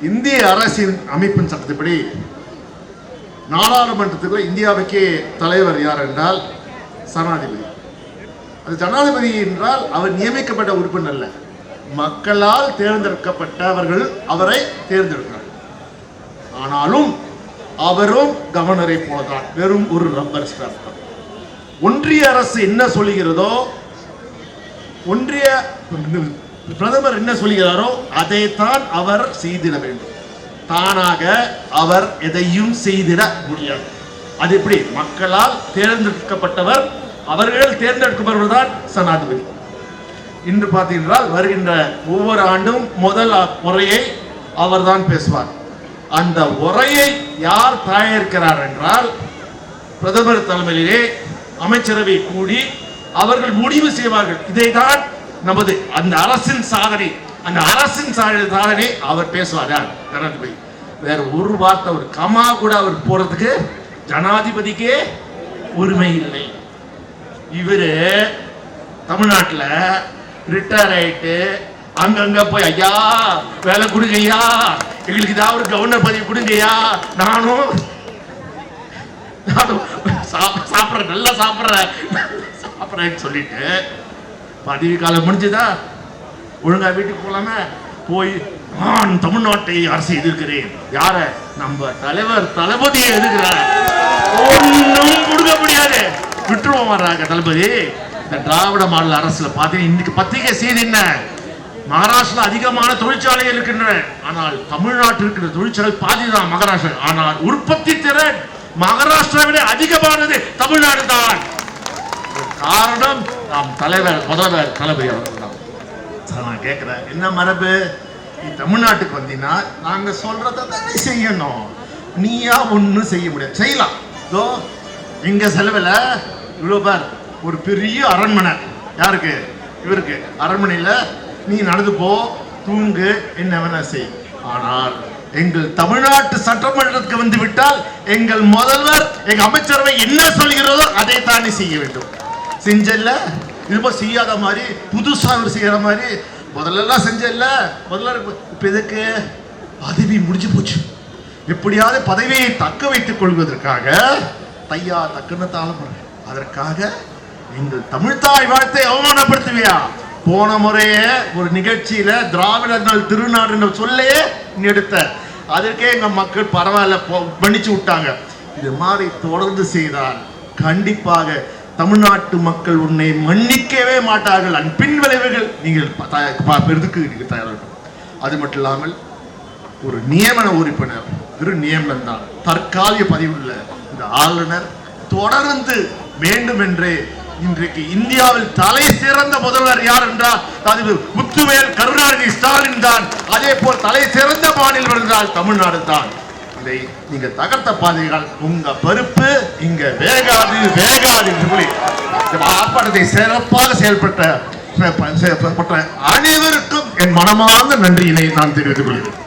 இந்திய அரசின் அமைப்பின் சட்டத்தின்படி நாடாளுமன்றத்துக்குள்ள இந்தியாவுக்கே தலைவர் யார் என்றால் சனாதிபதி அது ஜனாதிபதி என்றால் அவர் நியமிக்கப்பட்ட உறுப்பினர் அல்ல. மக்களால் தேர்ந்தெடுக்கப்பட்டவர்கள் அவரை தேர்ந்தெடுக்கிறார். ஆனாலும் அவரும் கவர்னரை போலதான் வெறும் ஒரு ரப்பர் ஸ்டாம்ப் தான். ஒன்றிய அரசு என்ன சொல்லுகிறதோ ஒன்றிய பிரதமர் என்ன சொல்கிறாரோ அதைத்தான் அவர் செய்திட வேண்டும். தானாக அவர் எதையும் செய்திட முடியாது. அது எப்படி? மக்களால் தேர்ந்தெடுக்கப்பட்டவர் அவர்கள் தேர்ந்தெடுக்கப்பட்டவர் தான் சனாதிபதி. இன்று பார்த்தீங்கன்றால் வருகின்ற ஒவ்வொரு ஆண்டும் முதல் உரையை அவர்தான் பேசுவார். அந்த உரையை யார் தயாரிக்கிறார் என்றால் பிரதமர் தலைமையிலே அமைச்சரவை கூடி அவர்கள் முடிவு செய்வார்கள். இதைதான் நமது அந்த அரசின் சாதனை அந்த அரசின் சாதனை அவர் பேசுவார்? யார் ஜனாதிபதி வேற ஒரு வார்த்தை ஒரு கமா கூட அவர் போறதுக்கு ஜனாதிபதிக்கே உரிமை இல்லை. இவரு தமிழ்நாட்டில் ரிட்டையர் ஆயிட்டு அங்கங்க போய் ஐயா வேலை கொடுங்க ஐயா. எங்களுக்கு ஏதாவது ஒரு கவர்னர் பதவி கொடுங்க ஐயா. நானும் நானும் சாப்- நல்லா சாப்பிட்ற சாப்பிட்றேன்னு சொல்லிட்டு பதவி காலம் முடிஞ்சுதா? ஒழுங்கா வீட்டுக்கு போகலாமே போய் நான் தமிழ்நாட்டை அரசு எதிர்க்கிறேன். யார? நம்ம தலைவர் தளபதியை எதிர்க்கிறார். ஒன்றும் கொடுக்க முடியாது. விட்டுருவோம் வர்றாங்க தளபதி இந்த திராவிட மாடல் அரசுல பார்த்தீங்கன்னா இன்னைக்கு பத்திரிகை செய்தி என்ன? மகாராஷ்டிரா அதிகமான தொழிற்சாலைகள் இருக்கின்றன. ஆனால் தமிழ்நாட்டில் இருக்கிற தொழிற்சாலை பாதி தான் மகாராஷ்டிரா. ஆனால் உற்பத்தி திறன் மகாராஷ்டிராவிட அதிகமானது தமிழ்நாடு தான் காரணம் நாம் தலைவர் முதல்வர் தளபதி அவர்கள் தான். சார், நான் கேட்குறேன் என்ன மரபு? நீ தமிழ்நாட்டுக்கு வந்தீங்கன்னா நாங்கள் சொல்கிறத தானே செய்யணும். நீயா ஒன்றும் செய்ய முடியாது. செய்யலாம். இதோ எங்கள் செலவில் இவ்வளோ பேர் ஒரு பெரிய அரண்மனை. யாருக்கு? இவருக்கு. அரண்மனையில் நீ நடந்து போ தூங்கு என்ன வேணா செய். ஆனால் எங்கள் தமிழ்நாட்டு சட்டமன்றத்துக்கு வந்து விட்டால் எங்கள் முதல்வர் எங்கள் அமைச்சரவை என்ன சொல்கிறதோ அதை தானே செய்ய வேண்டும். செஞ்சல்ல? இது செய்யாத மாதிரி புதுசாக அவர் செய்யற மாதிரி. முதல்லலாம் செஞ்சல்ல. முதல்ல இப்போ எதுக்கு? பதவி முடிஞ்சு போச்சு. எப்படியாவது பதவியை தக்க வைத்துக் கொள்வதற்காக தையா தக்குன்னு தாளம் அதற்காக எங்கள் தமிழ்தாய் வாழ்த்தை அவமானப்படுத்துவியா? போன முறையே ஒரு நிகழ்ச்சியில திராவிடர்கள் திருநாடுன்ற சொல்லையே எடுத்த. அதற்கே எங்க மக்கள் பரவாயில்ல மன்னிச்சு விட்டாங்க. இது மாதிரி தொடர்ந்து செய்தால் கண்டிப்பாக தமிழ்நாட்டு மக்கள் உன்னை மன்னிக்கவே மாட்டார்கள். அன் பின் விளைவுகள் நீங்கள் ப- நீங்கள் தயாராகணும் அது மட்டும் இல்லாமல் ஒரு நியமன உறுப்பினர் வெறும் நியமனம் தான். தற்காலிக பதிவுள்ள இந்த ஆளுநர் தொடர்ந்து வேண்டும் என்றே இன்றைக்கு இந்தியாவில் தலை சிறந்த முதல்வர் யார் என்றால் அது முத்துவேல் கருணாநிதி ஸ்டாலின் தான். அதே போல் தலை சிறந்த மாநிலம் என்றால் தமிழ்நாடு தான். இதை நீங்க தகர்த்த பாதைகள் உங்க பருப்பு இங்க வேகாது வேகாது என்று சொல்லி இந்த ஆர்ப்பாட்டத்தை சிறப்பாக செயல்பட்ட செயல்பட்ட அனைவருக்கும் என் மனமார்ந்த நன்றியினை நான் தெரிவித்துக் கொள்கிறேன்.